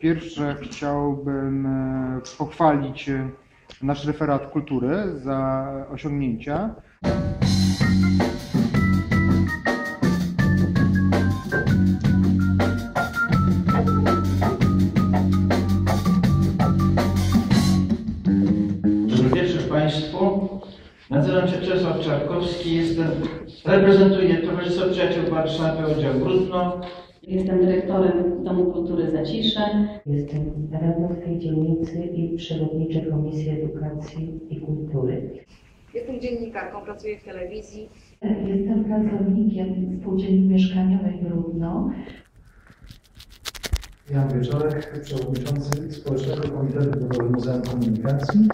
pierwsze chciałbym e, pochwalić e, nasz referat kultury za osiągnięcia. Nazywam się Czesław Czarkowski, jestem, reprezentuję Towarzystwo Przyjaciół Warszawy, oddział Brudno. Jestem dyrektorem Domu Kultury Zacisze. Jestem radną w tej dzielnicy i przewodniczę Komisji Edukacji i Kultury. Jestem dziennikarką, pracuję w telewizji. Jestem pracownikiem Spółdzielni Mieszkaniowej Brudno. Jan Wieczorek, przewodniczący Społecznego Komitetu Budowlanego Muzeum Komunikacji.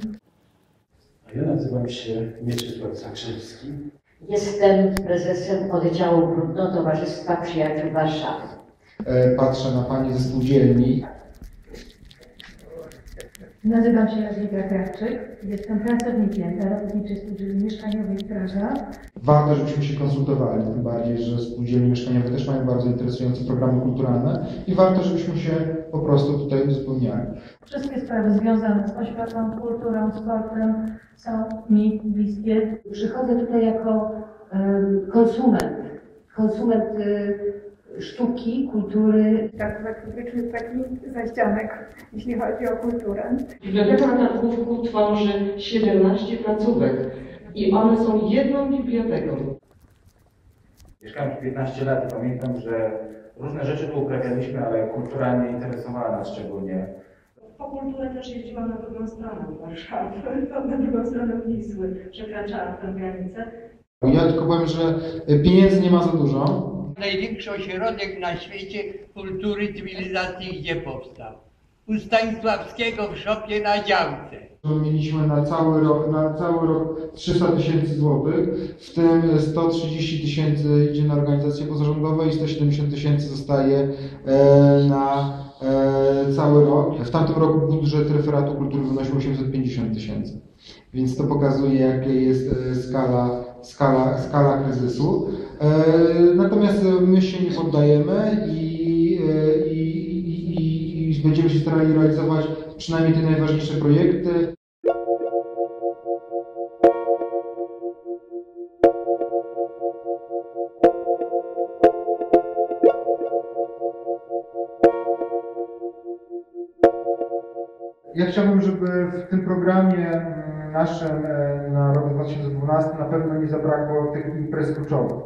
A ja nazywam się Mieczysław Zakrzewski. Jestem prezesem oddziału Brudno Towarzystwa Przyjaciół Warszawy. E, Patrzę na Pani ze spółdzielni. Nazywam się Jadwiga Krawczyk. Jestem pracownikiem Narodowniczej Spółdzielni Mieszkaniowej Straża. Warto, żebyśmy się konsultowali, tym bardziej, że spółdzielnie mieszkaniowe też mają bardzo interesujące programy kulturalne i warto, żebyśmy się po prostu tutaj uzupełniali. Wszystkie sprawy związane z oświatą, kulturą, sportem są mi bliskie. Przychodzę tutaj jako konsument. Konsument y, sztuki, kultury. Tak, faktyczny taki zaścianek, jeśli chodzi o kulturę. Biblioteka na Targówku tworzy 17 placówek i one są jedną biblioteką. Mieszkałem tu 15 lat i pamiętam, że różne rzeczy tu uprawialiśmy, ale kultura nie interesowała nas szczególnie. Po kulturę też jeździłam na drugą stronę Warszawy, na drugą stronę Wisły. Przekraczałam tę granicę. Ja tylko powiem, że pieniędzy nie ma za dużo. Największy ośrodek na świecie kultury cywilizacji gdzie powstał? U Stanisławskiego w szopie na działce. Mieliśmy na cały rok, na cały rok 300 tysięcy złotych, w tym 130 tysięcy idzie na organizacje pozarządowe i 170 tysięcy zostaje e, na e, cały rok. W tamtym roku budżet referatu kultury wynosił 850 tysięcy. Więc to pokazuje, jaka jest e, skala, skala, skala kryzysu. E, natomiast my się nie poddajemy i, e, i, i, i, i będziemy się starali realizować przynajmniej te najważniejsze projekty. Ja chciałbym, żeby w tym programie mm, naszym e, na rok 2012 na pewno nie zabrakło tych imprez kluczowych,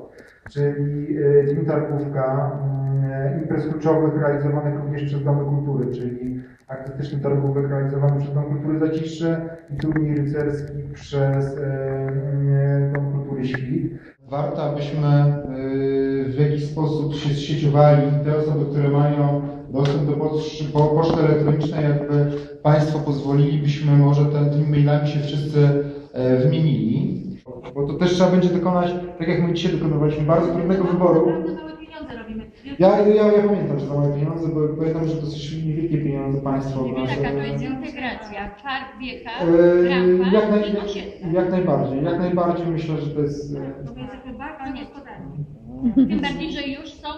czyli e, Dzień Targówka, mm, imprez kluczowych realizowanych również przez Domy Kultury, czyli artystyczny targówek realizowany przez Dom Kultury Zacisze i turniej rycerski przez e, mm, Dom Kultury Świt. Warto, abyśmy e, w jakiś sposób się zsieciowali te osoby, które mają dostęp do poczty, po, poczty elektronicznej, jakby Państwo pozwolili, byśmy może ten, tymi mailami się wszyscy e, wymienili, bo to też trzeba będzie dokonać, tak jak my dzisiaj dokonywaliśmy, bardzo trudnego wyboru. Ja, ja, ja pamiętam, że za małe pieniądze, bo pamiętam, że dosyć niewielkie pieniądze państwo Nie wiem, nasze- jaka to jest integracja. Czar wieka, Eee, rampa jak, naj, osiedla. jak najbardziej, jak najbardziej myślę, że to jest... To jest jakby bardzo gospodarnie. Tym bardziej, że już są,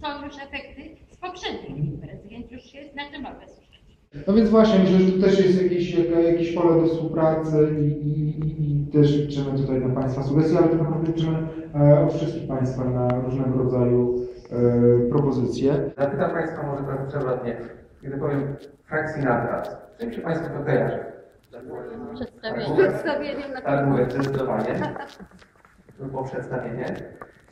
są już efekty poprzednich imprez, więc już się na czym mogę słyszeć. No więc właśnie, myślę, że tu też jest jakieś, jakieś pole do współpracy i, i, i, też liczymy tutaj na Państwa sugestie, ale tak naprawdę liczymy e, od wszystkich Państwa na różnego rodzaju e, propozycje. Zapytam Państwa może trochę przewrotnie. Kiedy powiem z czym się Państwu to kojarzy? Przedstawienie. Przedstawieniem na Tak mówię, zdecydowanie. To było przedstawienie.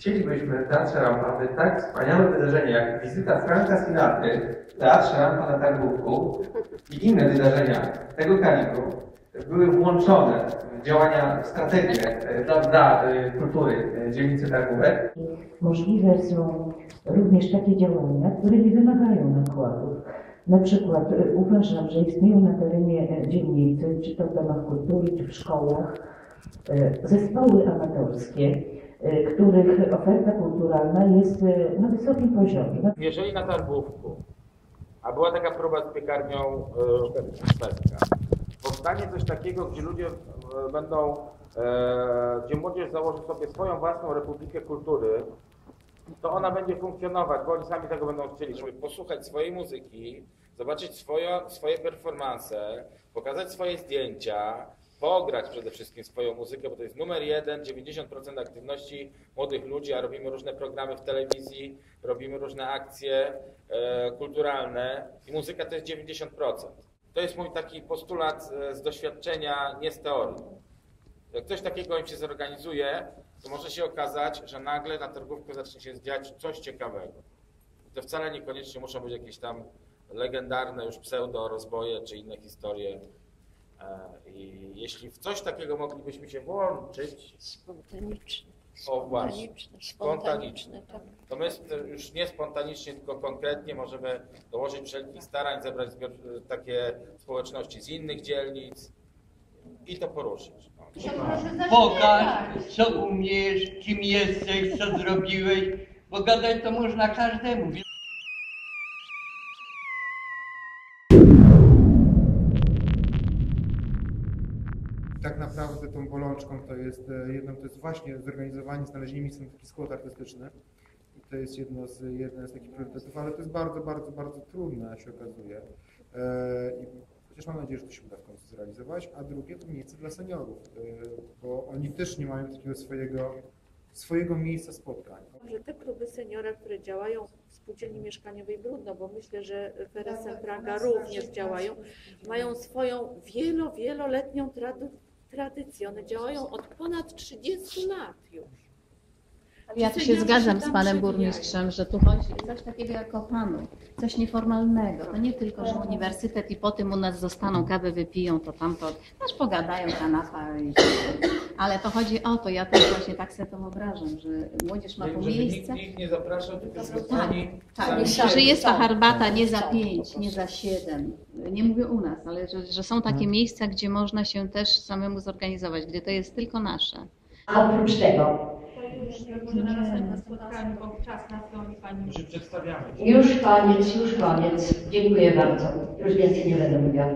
Chcielibyśmy w Teatrze Rampa, tak wspaniałe wydarzenie jak wizyta Franka Sinatry w Teatrze Rampa na Targówku i inne wydarzenia tego kalibru były włączone w działania, w strategię e, dla, dla e, kultury e, dzielnicy Targówek. Możliwe są również takie działania, które nie wymagają nakładów. Na przykład uważam, że istnieją na terenie dzielnicy, czy to w domach kultury, czy w szkołach, zespoły amatorskie, których oferta kulturalna jest e, na wysokim poziomie. Jeżeli na Targówku, a była taka próba z piekarnią y, Peska, powstanie coś takiego, gdzie ludzie będą, gdzie młodzież założy sobie swoją własną republikę kultury, to ona będzie funkcjonować, bo oni sami tego będą chcieli, żeby posłuchać swojej muzyki, zobaczyć swoje, swoje performance, pokazać swoje zdjęcia, pograć przede wszystkim swoją muzykę, bo to jest numer jeden, 90% aktywności młodych ludzi, a robimy różne programy w telewizji, robimy różne akcje e, kulturalne i muzyka to jest 90%. To jest mój taki postulat e, z doświadczenia, nie z teorii. Jak coś takiego im się zorganizuje, to może się okazać, że nagle na targówkę zacznie się dziać coś ciekawego. To wcale niekoniecznie muszą być jakieś tam legendarne już pseudo rozboje czy inne historie. E, I jeśli w coś takiego moglibyśmy się włączyć, Spontaniczne. o właśnie, Spontaniczne, tak. to my już nie spontanicznie, tylko konkretnie możemy dołożyć wszelkich starań, zebrać takie społeczności z innych dzielnic i to poruszyć. Pokaż, co umiesz, kim jesteś, co zrobiłeś, bo gadać to można każdemu. Tak naprawdę tą bolączką to jest e, jedną, to jest właśnie zorganizowanie, znalezienie miejsca na taki skład artystyczny. I to jest jedno z, jeden z takich priorytetów, ale to jest bardzo, bardzo, bardzo trudne, się okazuje. E, I chociaż mam nadzieję, że to się uda w końcu zrealizować. A drugie to miejsce dla seniorów, e, bo oni też nie mają takiego swojego, swojego miejsca spotkań. Może te kluby seniora, które działają w spółdzielni mieszkaniowej Brudno, bo myślę, że Feresem Praga również działają, mają swoją wielo, wieloletnią tradu- tradycję. One działają od ponad 30 lat już. Ja tu się zgadzam z panem burmistrzem, że tu chodzi o coś takiego jak o panu, coś nieformalnego. To nie tylko, że uniwersytet i po tym u nas zostaną, kawę wypiją, to tamto, też pogadają kanapa i ale to chodzi o to, ja też właśnie tak sobie to wyobrażam, że młodzież ma tu Żeby nikt, miejsce. nikt nie zapraszał, tylko Tak, oni tak, sami że jest ta są. herbata nie za pięć, nie za siedem. Nie mówię u nas, ale że, że są takie miejsca, gdzie można się też samemu zorganizować, gdzie to jest tylko nasze. A oprócz tego, Może na następne spotkanie, bo czas nas goni pani. Przedstawiamy. już koniec, już koniec. Dziękuję bardzo. Już więcej nie będę mówiła.